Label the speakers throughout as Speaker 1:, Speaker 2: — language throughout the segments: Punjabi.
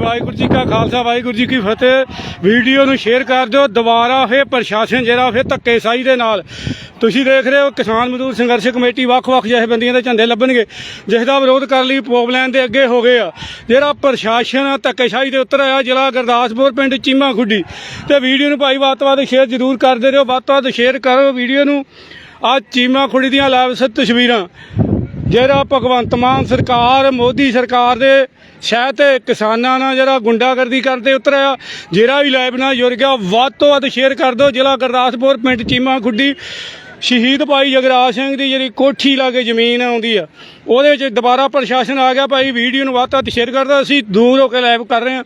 Speaker 1: ਵਾਹਿਗੁਰੂ ਜੀ ਕਾ ਖਾਲਸਾ, ਵਾਹਿਗੁਰੂ ਜੀ ਕੀ ਫਤਿਹ। ਵੀਡੀਓ ਨੂੰ ਸ਼ੇਅਰ ਕਰ ਦਿਓ, ਦੁਬਾਰਾ ਫੇਰ ਪ੍ਰਸ਼ਾਸਨ ਜਿਹੜਾ ਫੇਰ ਧੱਕੇਸ਼ਾਹੀ ਦੇ ਨਾਲ। ਤੁਸੀਂ ਦੇਖ ਰਹੇ ਹੋ ਕਿਸਾਨ ਮਜ਼ਦੂਰ ਸੰਘਰਸ਼ ਕਮੇਟੀ ਵੱਖ-ਵੱਖ ਜਥੇਬੰਦੀਆਂ ਦੇ ਝੰਡੇ ਲੱਭਣਗੇ, ਜਿਸ ਦਾ ਵਿਰੋਧ ਕਰਨ ਲਈ ਪੋਪਲੈਨ ਦੇ ਅੱਗੇ ਹੋ ਗਏ ਆ। ਜਿਹੜਾ ਪ੍ਰਸ਼ਾਸਨ ਧੱਕੇਸ਼ਾਹੀ ਦੇ ਉੱਤਰ ਆਇਆ, ਜ਼ਿਲ੍ਹਾ ਗੁਰਦਾਸਪੁਰ, ਪਿੰਡ ਚੀਮਾ ਖੁੱਡੀ ਤੇ ਵੀਡੀਓ ਨੂੰ ਭਾਈ ਵੱਧ ਤੋਂ ਵੱਧ ਸ਼ੇਅਰ ਜ਼ਰੂਰ ਕਰਦੇ ਰਹੋ, ਵੱਧ ਤੋਂ ਵੱਧ ਸ਼ੇਅਰ ਕਰੋ ਵੀਡੀਓ ਨੂੰ। ਆ ਚੀਮਾ ਖੁੱਡੀ ਦੀਆਂ ਲਾਈਵ ਤਸਵੀਰਾਂ। ਜਿਹੜਾ ਭਗਵੰਤ ਮਾਨ ਸਰਕਾਰ, ਮੋਦੀ ਸਰਕਾਰ ਦੇ ਸ਼ਹਿ ਤੇ ਕਿਸਾਨਾਂ ਨਾਲ ਜਿਹੜਾ ਗੁੰਡਾਗਰਦੀ ਕਰਦੇ ਉਤਰਿਆ, ਜਿਹੜਾ ਵੀ ਲਾਈਵ ਨਾਲ ਜੁੜ ਗਿਆ, ਵੱਧ ਤੋਂ ਵੱਧ ਸ਼ੇਅਰ ਕਰ ਦਿਓ। ਜ਼ਿਲ੍ਹਾ ਗੁਰਦਾਸਪੁਰ, ਪਿੰਡ ਚੀਮਾ ਖੁੱਡੀ ਸ਼ਹੀਦ ਭਾਈ ਜਗਰਾਜ ਸਿੰਘ ਦੀ ਜਿਹੜੀ ਕੋਠੀ ਲਾਗੇ ਜ਼ਮੀਨ ਆਉਂਦੀ ਆ, ਉਹਦੇ ਵਿੱਚ ਦੁਬਾਰਾ ਪ੍ਰਸ਼ਾਸਨ ਆ ਗਿਆ। ਭਾਈ, ਵੀਡੀਓ ਨੂੰ ਵੱਧ ਤੋਂ ਵੱਧ ਸ਼ੇਅਰ ਕਰ ਦਿਓ। ਅਸੀਂ ਦੂਰ ਹੋ ਕੇ ਲਾਈਵ ਕਰ ਰਹੇ ਹਾਂ।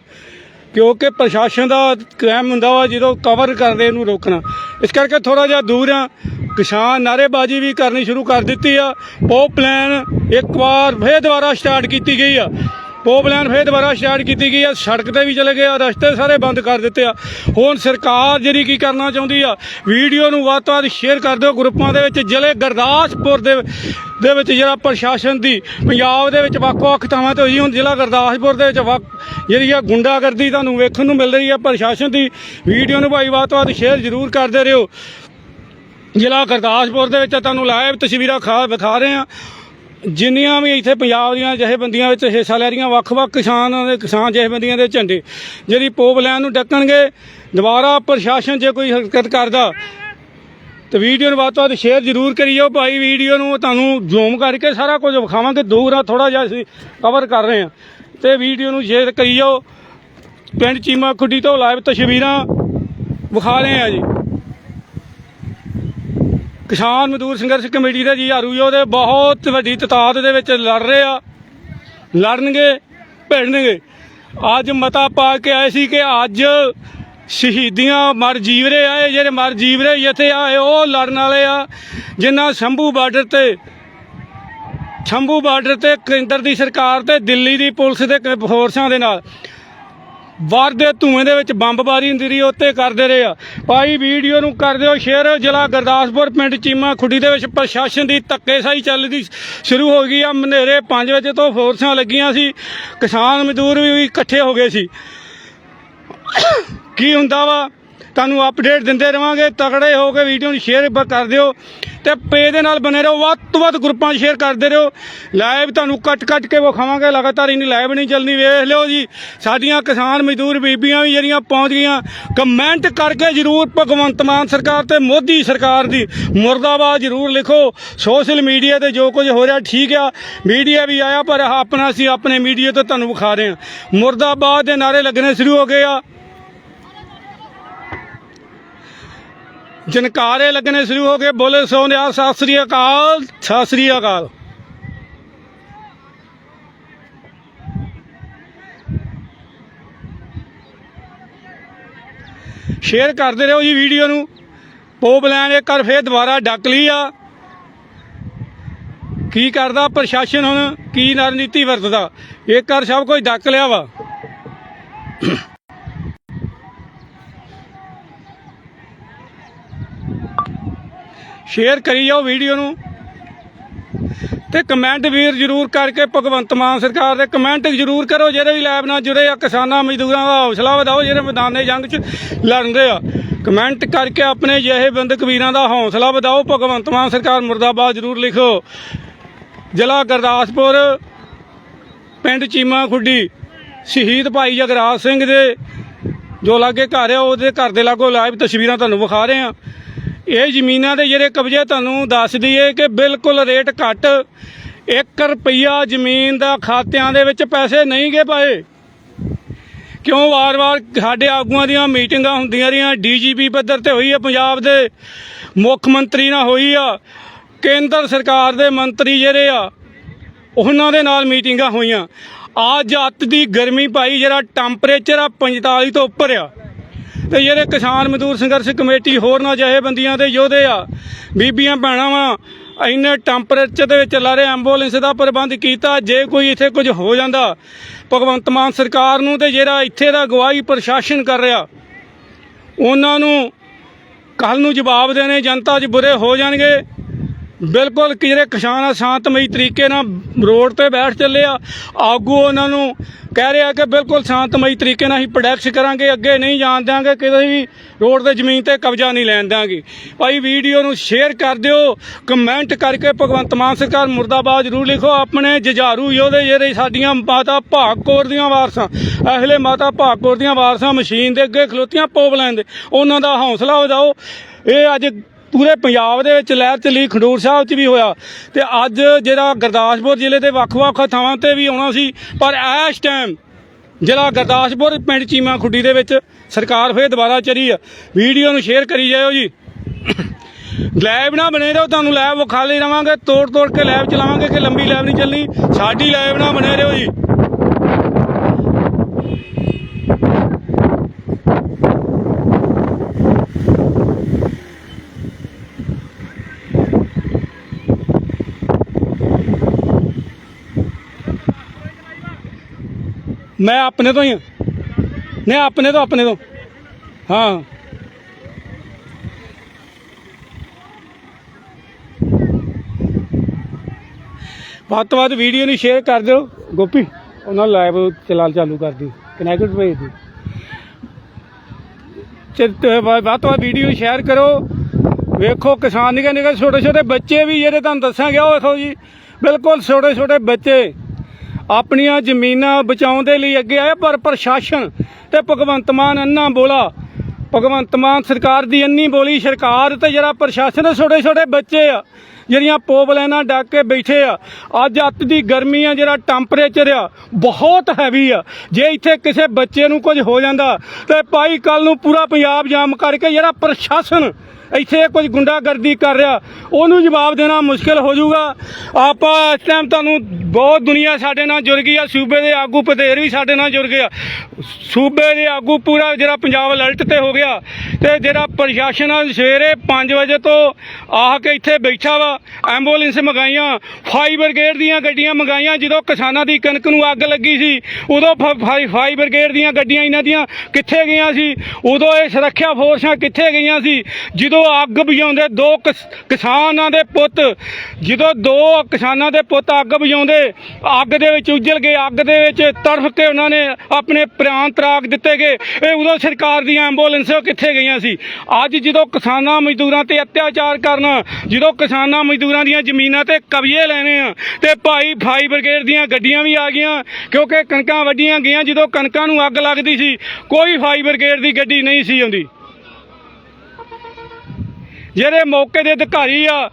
Speaker 1: ਕਿਉਂਕਿ ਪ੍ਰਸ਼ਾਸਨ ਦਾ ਕਾਇਮ ਹੁੰਦਾ ਵਾ ਜਦੋਂ ਕਵਰ ਕਰਦੇ ਇਹਨੂੰ ਰੋਕਣਾ। ਇਸ ਕਰਕੇ ਥੋੜਾ ਜਿਹਾ ਦੂਰ ਆ। ਕਿਸਾਨ ਨਾਰੇਬਾਜ਼ੀ ਵੀ ਕਰਨੀ ਸ਼ੁਰੂ ਕਰ ਦਿੱਤੀ ਆ। ਉਹ ਪਲਾਨ ਇੱਕ ਵਾਰ ਫੇਰ ਦੁਬਾਰਾ ਸਟਾਰਟ ਕੀਤੀ ਗਈ ਆ। ਪੋ ਪਲਾਨ ਫੇਰ ਦੁਬਾਰਾ ਸਟਾਰਟ ਕੀਤੀ ਗਈ ਆ, ਸੜਕ ਤੇ ਵੀ ਚਲੇ ਗਏ ਆ, ਰਸਤੇ ਸਾਰੇ ਬੰਦ ਕਰ ਦਿੱਤੇ ਆ। ਹੁਣ ਸਰਕਾਰ ਜਿਹੜੀ ਕੀ ਕਰਨਾ ਚਾਹੁੰਦੀ ਆ, ਵੀਡੀਓ ਨੂੰ ਵੱਧ ਤੋਂ ਵੱਧ ਸ਼ੇਅਰ ਕਰ ਦਿਓ ਗਰੁੱਪਾਂ ਦੇ ਵਿੱਚ, ਜ਼ਿਲ੍ਹੇ ਗੁਰਦਾਸਪੁਰ ਦੇ ਦੇ ਵਿੱਚ ਜਿਹੜਾ ਪ੍ਰਸ਼ਾਸਨ ਦੀ, ਪੰਜਾਬ ਦੇ ਵਿੱਚ ਵੱਖ-ਵੱਖ ਥਾਵਾਂ ਤੇ ਹੋਈ, ਹੁਣ ਜ਼ਿਲ੍ਹਾ ਗੁਰਦਾਸਪੁਰ ਦੇ ਵਿੱਚ ਵੱਖ, ਜਿਹੜੀ ਆ ਗੁੰਡਾਗਰਦੀ ਤੁਹਾਨੂੰ ਵੇਖਣ ਨੂੰ ਮਿਲ ਰਹੀ ਆ, ਪ੍ਰਸ਼ਾਸਨ ਦੀ ਵੀਡੀਓ ਨੂੰ ਭਾਈ ਵੱਧ ਤੋਂ ਵੱਧ ਸ਼ੇਅਰ ਜ਼ਰੂਰ ਕਰਦੇ ਰਹੋ। ਜ਼ਿਲ੍ਹਾ ਗੁਰਦਾਸਪੁਰ ਦੇ ਵਿੱਚ ਤੁਹਾਨੂੰ ਲਾਈਵ ਤਸਵੀਰਾਂ ਖਾ, ਵਿਖਾ ਰਹੇ ਆ। ਜਿੰਨੀਆਂ ਵੀ ਇੱਥੇ ਪੰਜਾਬ ਦੀਆਂ ਜਥੇਬੰਦੀਆਂ ਵਿੱਚ ਹਿੱਸਾ ਲੈ ਰਹੀਆਂ, ਵੱਖ-ਵੱਖ ਕਿਸਾਨਾਂ ਦੇ, ਕਿਸਾਨ ਜਥੇਬੰਦੀਆਂ ਦੇ ਝੰਡੇ, ਜਿਹੜੀ ਪੋਪ ਲੈਣ ਨੂੰ ਡੱਕਣਗੇ, ਦੁਬਾਰਾ ਪ੍ਰਸ਼ਾਸਨ ਜੇ ਕੋਈ ਹਰਕਤ ਕਰਦਾ, ਤੇ ਵੀਡੀਓ ਨੂੰ ਵੱਧ ਤੋਂ ਵੱਧ ਸ਼ੇਅਰ ਜ਼ਰੂਰ ਕਰਿਓ ਭਾਈ, ਵੀਡੀਓ ਨੂੰ ਤੁਹਾਨੂੰ ਜ਼ੂਮ ਕਰਕੇ ਸਾਰਾ ਕੁਝ ਵਿਖਾਵਾਂਗੇ, ਦੂਰ ਆ ਥੋੜਾ ਜਿਹਾ ਅਸੀਂ ਕਵਰ ਕਰ ਰਹੇ ਹਾਂ, ਤੇ ਵੀਡੀਓ ਨੂੰ ਸ਼ੇਅਰ ਕਰਿਓ। ਪਿੰਡ ਚੀਮਾ ਖੁੱਡੀ ਤੋਂ ਲਾਈਵ ਤਸਵੀਰਾਂ ਵਿਖਾ ਰਹੇ ਆ ਜੀ। ਕਿਸਾਨ ਮਜ਼ਦੂਰ ਸੰਘਰਸ਼ ਕਮੇਟੀ ਦੇ ਜੀ ਆਰੂ ਦੇ ਬਹੁਤ ਵੱਡੀ ਤਤਾਦ ਦੇ ਵਿੱਚ ਲੜ ਰਹੇ ਆ। ਲੜਨਗੇ, ਭਿੜਨਗੇ। ਅੱਜ ਮਤਾ ਪਾ ਕੇ ਆਏ ਸੀ ਕਿ ਅੱਜ ਸ਼ਹੀਦੀਆਂ ਮਰ ਜੀਵਰੇ ਆਏ ਜਿਹੜੇ ਮਰ ਜੀਵਰੇ ਇੱਥੇ ਆਏ ਉਹ ਲੜਨ ਵਾਲੇ ਆ, ਜਿਨ੍ਹਾਂ ਸ਼ੰਭੂ ਬਾਰਡਰ ਤੇ, ਸ਼ੰਭੂ ਬਾਰਡਰ ਤੇ ਕੇਂਦਰ ਦੀ ਸਰਕਾਰ ਤੇ, ਦਿੱਲੀ ਦੀ ਪੁਲਿਸ ਦੇ ਫੋਰਸਾਂ ਦੇ ਨਾਲ। ਵਾਰ ਦੇ ਧੂਏ ਦੇ ਵਿੱਚ ਬੰਬਬਾਰੀ ਹੁੰਦੀ ਰਹੀ, ਉੱਤੇ ਕਰਦੇ ਰਹੇ ਆ। ਭਾਈ ਵੀਡੀਓ ਨੂੰ ਕਰ ਦਿਓ ਸ਼ੇਅਰ ਜ਼ਿਲ੍ਹਾ ਗੁਰਦਾਸਪੁਰ ਪਿੰਡ ਚੀਮਾ ਖੁੱਡੀ ਦੇ ਵਿੱਚ ਪ੍ਰਸ਼ਾਸਨ ਦੀ ਧੱਕੇਸ਼ਾਹੀ ਚੱਲਦੀ ਸ਼ੁਰੂ ਹੋ ਗਈ ਆ। ਮਨੇਰੇ 5 ਵਜੇ ਤੋਂ ਫੋਰਸਾਂ ਲੱਗੀਆਂ ਸੀ। ਕਿਸਾਨ ਮਜ਼ਦੂਰ ਵੀ ਇਕੱਠੇ ਹੋ ਗਏ ਸੀ। ਕੀ ਹੁੰਦਾ ਵਾ? ਤੁਹਾਨੂੰ ਅਪਡੇਟ ਦਿੰਦੇ ਰਵਾਂਗੇ। ਤਗੜੇ ਹੋ ਕੇ ਵੀਡੀਓ ਨੂੰ ਸ਼ੇਅਰ ਬ- ਕਰ ਦਿਓ। ਤੇ ਪੇ ਦੇ ਨਾਲ ਬਨੇ ਰਹੋ, ਵੱਧ ਤੋਂ ਵੱਧ ਗਰੁੱਪਾਂ 'ਚ ਸ਼ੇਅਰ ਕਰਦੇ ਰਹੋ। ਲਾਈਵ ਤੁਹਾਨੂੰ ਕੱਟ ਕੱਟ ਕੇ ਵਿਖਾਵਾਂਗੇ, ਲਗਾਤਾਰ ਇਨੀ ਲਾਈਵ ਨਹੀਂ ਚੱਲਣੀ, ਵੇਖ ਲਿਓ ਜੀ। ਸਾਡੀਆਂ ਕਿਸਾਨ ਮਜ਼ਦੂਰ ਬੀਬੀਆਂ ਵੀ ਜਿਹੜੀਆਂ ਪਹੁੰਚ ਗਈਆਂ ਕਮੈਂਟ ਕਰਕੇ ਜਰੂਰ ਭਗਵੰਤ ਮਾਨ ਸਰਕਾਰ ਤੇ ਮੋਦੀ ਸਰਕਾਰ ਦੀ ਮੁਰਦਾਬਾਦ ਜਰੂਰ ਲਿਖੋ। ਸੋਸ਼ਲ ਮੀਡੀਆ ਤੇ ਜੋ ਕੁਝ ਹੋ ਰਿਹਾ, ਠੀਕ ਆ। ਮੀਡੀਆ ਵੀ ਆਇਆ, ਪਰ ਆਪਣਾ ਅਸੀਂ ਆਪਣੇ ਮੀਡੀਆ ਤੋਂ ਤੁਹਾਨੂੰ ਵਿਖਾ ਰਹੇ ਹਾਂ। ਮੁਰਦਾਬਾਦ ਦੇ ਨਾਰੇ ਲੱਗਣੇ ਸ਼ੁਰੂ ਹੋ ਗਏ ਆ। ਜਨਕਾਰੇ ਲੱਗਣੇ ਸ਼ੁਰੂ ਹੋ ਗਏ। ਬੋਲੇ ਸੋਨਿਆ ਸਤਿ ਸ੍ਰੀ ਅਕਾਲ, ਸਤਿ ਸ੍ਰੀ ਅਕਾਲ। ਸ਼ੇਅਰ ਕਰਦੇ ਰਹੋ ਜੀ ਵੀਡੀਓ ਨੂੰ। ਪੋਪ ਲੈਣ ਇੱਕ ਵਾਰ ਫੇਰ ਦੁਬਾਰਾ ਡੱਕ ਲਈ ਆ। ਕੀ ਕਰਦਾ ਪ੍ਰਸ਼ਾਸਨ ਹੁਣ? ਕੀ ਰਣਨੀਤੀ ਵਰਤਦਾ? ਇੱਕ ਵਾਰ ਸਭ ਕੁਝ ਡੱਕ ਲਿਆ ਵਾ। ਸ਼ੇਅਰ ਕਰੀ ਜਾਓ ਵੀਡੀਓ ਨੂੰ। ਤੇ ਕਮੈਂਟ ਵੀਰ ਜਰੂਰ ਕਰਕੇ ਭਗਵੰਤ ਮਾਨ ਸਰਕਾਰ ਦੇ ਕਮੈਂਟ ਜਰੂਰ ਕਰੋ, ਜਿਹੜੇ ਵੀ ਲੈਬ ਨਾਲ ਜੁੜੇ ਆ, ਕਿਸਾਨਾਂ, ਮਜ਼ਦੂਰਾਂ ਦਾ ਹੌਸਲਾ ਵਧਾਓ, ਜਿਹੜੇ ਮੈਦਾਨੇ ਜੰਗ 'ਚ ਲੜਨਦੇ ਆ। ਕਮੈਂਟ ਕਰਕੇ ਆਪਣੇ ਜਿਹੇ ਬੰਦਕ ਵੀਰਾਂ ਦਾ ਹੌਸਲਾ ਵਧਾਓ। ਭਗਵੰਤ ਮਾਨ ਸਰਕਾਰ ਮੁਰਦਾਬਾਦ ਜਰੂਰ ਲਿਖੋ। ਜ਼ਿਲ੍ਹਾ ਗੁਰਦਾਸਪੁਰ, ਪਿੰਡ ਚੀਮਾ ਖੁੱਡੀ, ਸ਼ਹੀਦ ਭਾਈ ਜਗਰਾਜ ਸਿੰਘ ਦੇ ਜੋ ਲਾਗੇ ਘਰ ਆ, ਉਹਦੇ ਘਰ ਦੇ ਲਾਗੋ ਲਾਈਵ ਤਸਵੀਰਾਂ ਤੁਹਾਨੂੰ ਵਿਖਾ ਰਹੇ ਆ। ਇਹ ਜ਼ਮੀਨਾਂ ਦੇ ਜਿਹੜੇ ਕਬਜ਼ੇ ਤੁਹਾਨੂੰ ਦੱਸ ਦਈਏ ਕਿ ਬਿਲਕੁਲ ਰੇਟ ਘੱਟ 1 ਰੁਪਈਆ ਜ਼ਮੀਨ ਦਾ ਖਾਤਿਆਂ ਦੇ ਵਿੱਚ ਪੈਸੇ ਨਹੀਂ ਗਏ ਪਾਏ ਕਿਉਂ ਵਾਰ-ਵਾਰ ਸਾਡੇ ਆਗੂਆਂ ਦੀਆਂ ਮੀਟਿੰਗਾਂ ਹੁੰਦੀਆਂ ਰਹੀਆਂ, ਡੀਜੀਪੀ ਪੱਧਰ ਤੇ ਹੋਈ ਆ, ਪੰਜਾਬ ਦੇ ਮੁੱਖ ਮੰਤਰੀ ਨਾਲ ਹੋਈ ਆ, ਕੇਂਦਰ ਸਰਕਾਰ ਦੇ ਮੰਤਰੀ ਜਿਹੜੇ ਆ, ਉਹਨਾਂ ਦੇ ਨਾਲ ਮੀਟਿੰਗਾਂ ਹੋਈਆਂ। ਅੱਜ ਅੱਤ ਦੀ ਗਰਮੀ ਪਾਈ ਜਿਹੜਾ ਟੈਂਪਰੇਚਰ ਆ 45 ਤੋਂ ਉੱਪਰ ਆ। ਤੇ ਜਿਹੜੇ ਕਿਸਾਨ ਮਜ਼ਦੂਰ ਸੰਘਰਸ਼ ਕਮੇਟੀ ਹੋਰ ਨਾ ਜਿਹੇ ਦੇ ਯੋਧੇ ਆ, ਬੀਬੀਆਂ ਭੈਣਾਂ ਵਾ, ਇੰਨੇ ਟੈਂਪਰੇਚਰ ਦੇ ਵਿੱਚ ਲਾ ਰਹੇ ਐਂਬੂਲੈਂਸ ਦਾ ਪ੍ਰਬੰਧ ਕੀਤਾ, ਜੇ ਕੋਈ ਇੱਥੇ ਕੁਝ ਹੋ ਜਾਂਦਾ, ਭਗਵੰਤ ਮਾਨ ਸਰਕਾਰ ਨੂੰ ਤੇ ਜਿਹੜਾ ਇੱਥੇ ਦਾ ਗਵਾਹੀ ਪ੍ਰਸ਼ਾਸਨ ਕਰ ਰਿਹਾ, ਉਹਨਾਂ ਨੂੰ ਕੱਲ ਨੂੰ ਜਵਾਬ ਦੇਣੇ, ਜਨਤਾ 'ਚ ਬੁਰੇ ਹੋ ਜਾਣਗੇ ਬਿਲਕੁਲ ਕਿ ਜਿਹੜੇ ਕਿਸਾਨ ਆ, ਸ਼ਾਂਤਮਈ ਤਰੀਕੇ ਨਾਲ ਰੋਡ ਤੇ ਬੈਠ ਚੱਲੇ ਆ, ਆਗੂ ਉਹਨਾਂ ਨੂੰ ਕਹਿ ਰਿਹਾ ਕਿ ਬਿਲਕੁਲ ਸ਼ਾਂਤਮਈ ਤਰੀਕੇ ਨਾਲ ਹੀ ਪ੍ਰੋਡਕਟ ਕਰਾਂਗੇ, ਅੱਗੇ ਨਹੀਂ ਜਾਣ ਦਿਆਂਗੇ ਕਿਸੇ ਵੀ ਰੋਡ ਤੇ ਜ਼ਮੀਨ ਤੇ ਕਬਜ਼ਾ ਨਹੀਂ ਲੈਣ ਦਿਆਂਗੇ। ਭਾਈ, ਵੀਡੀਓ ਨੂੰ ਸ਼ੇਅਰ ਕਰ ਦਿਓ ਕਮੈਂਟ ਕਰਕੇ ਭਗਵੰਤ ਮਾਨ ਸਰਕਾਰ ਮੁਰਦਾਬਾਦ ਜ਼ਰੂਰ ਲਿਖੋ, ਆਪਣੇ ਜੁਝਾਰੂ ਯੋਧੇ ਜਿਹੜੇ ਸਾਡੀਆਂ ਮਾਤਾ ਭਾਗਕੌਰ ਦੀਆਂ ਵਾਰਸਾਂ ਇਹਲੇ ਮਾਤਾ ਭਾਗਕੌਰ ਦੀਆਂ ਵਾਰਸਾਂ ਮਸ਼ੀਨ ਦੇ ਅੱਗੇ ਖਲੋਤੀਆਂ ਪੋਪ ਲੈਂਦੇ, ਉਹਨਾਂ ਦਾ ਹੌਸਲਾ ਵਧਾਓ। ਇਹ ਅੱਜ ਪੂਰੇ ਪੰਜਾਬ ਦੇ ਵਿੱਚ ਲਹਿਰ ਚੱਲੀ, ਖਡੂਰ ਸਾਹਿਬ 'ਚ ਵੀ ਹੋਇਆ। ਤੇ ਅੱਜ ਜਿਹੜਾ ਗੁਰਦਾਸਪੁਰ ਜ਼ਿਲ੍ਹੇ ਦੇ ਵੱਖ-ਵੱਖ ਥਾਵਾਂ ਤੇ ਵੀ ਆਉਣਾ ਸੀ, ਪਰ ਇਸ ਟਾਈਮ ਜ਼ਿਲ੍ਹਾ ਗੁਰਦਾਸਪੁਰ ਪਿੰਡ ਚੀਮਾ ਖੁੱਡੀ ਦੇ ਵਿੱਚ ਸਰਕਾਰ ਫੇਰ ਦੁਬਾਰਾ ਚਰੀ ਆ। ਵੀਡੀਓ ਨੂੰ ਸ਼ੇਅਰ ਕਰੀ ਜਾਇਓ ਜੀ। ਲੈਬ ਨਾ ਬਣੇ ਰਹੋ, ਤੁਹਾਨੂੰ ਲੈਬ ਵਿਖਾ ਲਈ ਰਵਾਂਗੇ ਤੋੜ ਤੋੜ ਕੇ ਲੈਬ ਚਲਾਵਾਂਗੇ ਕਿ ਲੰਬੀ ਲੈਬ ਨਹੀਂ ਚੱਲਣੀ। ਸਾਡੀ ਲੈਬ ਨਾ ਬਣੇ ਰਹੋ ਜੀ। ਮੈਂ ਆਪਣੇ ਤੋਂ ਹੀ ਹਾਂ ਨਹੀਂ, ਆਪਣੇ ਤੋਂ ਆਪਣੇ ਤੋਂ। ਹਾਂ। ਵੱਧ ਤੋਂ ਵੱਧ ਵੀਡੀਓ ਨੂੰ ਸ਼ੇਅਰ ਕਰ ਦਿਓ। ਗੋਪੀ, ਉਹਨਾਂ ਲਾਈਵ ਚਲਾ ਚਾਲੂ ਕਰ ਦੀ ਕਨੈਕਟ ਭੇਜ ਦੀ ਤੇ ਵੱਧ ਤੋਂ ਵੱਧ ਵੀਡੀਓ ਨੂੰ ਸ਼ੇਅਰ ਕਰੋ। ਵੇਖੋ, ਕਿਸਾਨ ਨਿੱਕੇ ਨਿੱਕੇ ਛੋਟੇ ਛੋਟੇ ਬੱਚੇ ਵੀ ਜਿਹੜੇ ਤੁਹਾਨੂੰ ਦੱਸਾਂਗੇ, ਉਹ ਵੇਖੋ ਜੀ। ਬਿਲਕੁਲ ਛੋਟੇ ਛੋਟੇ ਬੱਚੇ। ਆਪਣੀਆਂ ਜ਼ਮੀਨਾਂ ਬਚਾਉਣ ਦੇ ਲਈ ਅੱਗੇ ਆਏ ਪਰ ਪ੍ਰਸ਼ਾਸਨ ਤੇ ਭਗਵੰਤ ਮਾਨ ਅੰਨਾ ਬੋਲਾ। ਭਗਵੰਤ ਮਾਨ ਸਰਕਾਰ ਦੀ ਅੰਨੀ ਬੋਲੀ, ਸਰਕਾਰ ਤੇ ਜਿਹੜਾ ਪ੍ਰਸ਼ਾਸਨ ਦੇ ਛੋਟੇ ਛੋਟੇ ਬੱਚੇ ਆ, ਜਿਹੜੀਆਂ ਪੋਪ ਡੱਕ ਕੇ ਬੈਠੇ ਆ, ਅੱਜ ਅੱਤ ਦੀ ਗਰਮੀ ਆ, ਜਿਹੜਾ ਟੈਂਪਰੇਚਰ ਆ, ਬਹੁਤ ਹੈਵੀ ਆ। ਜੇ ਇੱਥੇ ਕਿਸੇ ਬੱਚੇ ਨੂੰ ਕੁਝ ਹੋ ਜਾਂਦਾ, ਤੇ ਭਾਈ ਕੱਲ ਨੂੰ ਪੂਰਾ ਪੰਜਾਬ ਜਾਮ ਕਰਕੇ ਜਿਹੜਾ ਪ੍ਰਸ਼ਾਸਨ ਇੱਥੇ ਕੁਝ ਗੁੰਡਾਗਰਦੀ ਕਰ ਰਿਹਾ। ਉਹਨੂੰ ਜਵਾਬ ਦੇਣਾ ਮੁਸ਼ਕਲ ਹੋ ਜਾਊਗਾ। ਆਪਾਂ ਇਸ ਟਾਈਮ ਤੁਹਾਨੂੰ ਬਹੁਤ ਦੁਨੀਆ ਸਾਡੇ ਨਾਲ ਜੁੜ ਗਈ ਆ। ਸੂਬੇ ਦੇ ਆਗੂ ਪਧੇਰ ਵੀ ਸਾਡੇ ਨਾਲ ਜੁੜ ਗਏ ਆ। ਸੂਬੇ ਦੇ ਆਗੂ ਪੂਰਾ ਜਿਹੜਾ ਪੰਜਾਬ ਅਲਰਟ ਤੇ ਹੋ ਗਿਆ ਤੇ ਜਿਹੜਾ ਪ੍ਰਸ਼ਾਸਨ ਆ, ਸਵੇਰੇ 5 ਵਜੇ ਤੋਂ ਆ ਕੇ ਇੱਥੇ ਬੈਠਾ ਵਾ। ਐਂਬੂਲੈਂਸ ਮੰਗਾਈਆਂ ਫਾਇਰ ਬ੍ਰਿਗੇਡ ਦੀਆਂ ਗੱਡੀਆਂ ਮੰਗਾਈਆਂ। ਜਦੋਂ ਕਿਸਾਨਾਂ ਦੀ ਕਣਕ ਨੂੰ ਅੱਗ ਲੱਗੀ ਸੀ, ਉਦੋਂ ਫ- ਫਾਇਰ ਫਾਇਰ ਬ੍ਰਿਗੇਡ ਦੀਆਂ ਗੱਡੀਆਂ ਇਹਨਾਂ ਦੀਆਂ ਕਿੱਥੇ ਗਈਆਂ ਸੀ? ਉਦੋਂ ਇਹ ਸੁਰੱਖਿਆ ਫੋਰਸਾਂ ਕਿੱਥੇ ਗਈਆਂ ਸੀ? ਜਦੋਂ ਅੱਗ ਬੁਝਾਉਂਦੇ, ਦੋ ਕਿਸਾਨਾਂ ਦੇ ਪੁੱਤ, ਜਦੋਂ ਦੋ ਕਿਸਾਨਾਂ ਦੇ ਪੁੱਤ ਅੱਗ ਬੁਝਾਉਂਦੇ, ਅੱਗ ਦੇ ਵਿੱਚ ਉਜਲ ਗਏ, ਅੱਗ ਦੇ ਵਿੱਚ ਤੜਫ ਕੇ ਉਹਨਾਂ ਨੇ ਆਪਣੇ ਪ੍ਰਾਣ ਤਰਾਗ ਦਿੱਤੇ ਗਏ। ਇਹ ਉਦੋਂ ਸਰਕਾਰ ਦੀਆਂ ਐਂਬੂਲੈਂਸਾਂ ਕਿੱਥੇ ਗਈਆਂ ਸੀ? ਅੱਜ ਜਦੋਂ ਕਿਸਾਨਾਂ ਮਜ਼ਦੂਰਾਂ ਤੇ ਅਤਿਆਚਾਰ ਕਰਨਾ, ਜਦੋਂ ਕਿਸਾਨਾਂ ਮਜ਼ਦੂਰਾਂ ਦੀਆਂ ਜ਼ਮੀਨਾਂ ਤੇ ਕਬਜ਼ੇ ਲੈਣੇ ਆ, ਤੇ ਭਾਈ ਫਾਈ ਬ੍ਰਿਗੇਡ ਦੀਆਂ ਗੱਡੀਆਂ ਵੀ ਆ ਗਈਆਂ, ਕਿਉਂਕਿ ਕਣਕਾਂ ਵੱਡੀਆਂ ਗਈਆਂ, ਜਦੋਂ ਕਣਕਾਂ ਨੂੰ ਅੱਗ ਲੱਗਦੀ ਸੀ, ਕੋਈ ਫਾਈ ਬ੍ਰਿਗੇਡ ਦੀ ਗੱਡੀ ਨਹੀਂ ਸੀ ਆਉਂਦੀ। ਜਿਹੜੇ ਮੌਕੇ ਦੇ ਅਧਿਕਾਰੀ ਆ,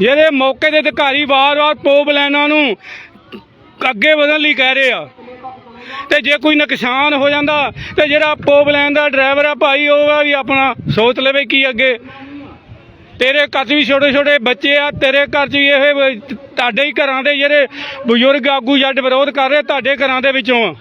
Speaker 1: ਜਿਹੜੇ ਮੌਕੇ ਦੇ ਅਧਿਕਾਰੀ ਵਾਰ-ਵਾਰ ਪੋਬ ਲੈਣਾ ਨੂੰ ਅੱਗੇ ਵਧਣ ਲਈ ਕਹਿ ਰਹੇ ਆ। ਤੇ ਜੇ ਕੋਈ ਨੁਕਸਾਨ ਹੋ ਜਾਂਦਾ, ਤੇ ਜਿਹੜਾ ਪੋਬ ਲੈਣ ਦਾ ਡਰਾਈਵਰ ਆ ਭਾਈ ਉਹ ਵੀ ਆਪਣਾ ਸੋਚ ਲਵੇ ਕੀ ਅੱਗੇ। ਤੇਰੇ ਘਰ 'ਚ ਵੀ ਛੋਟੇ ਛੋਟੇ ਬੱਚੇ ਆ, ਤੇਰੇ ਘਰ 'ਚ ਵੀ ਇਹ ਤੁਹਾਡੇ ਹੀ ਘਰਾਂ ਦੇ ਜਿਹੜੇ ਬਜ਼ੁਰਗ ਆਗੂ ਜੱਟ ਵਿਰੋਧ ਕਰ ਰਹੇ, ਤੁਹਾਡੇ ਘਰਾਂ ਦੇ ਵਿੱਚੋਂ ਆ।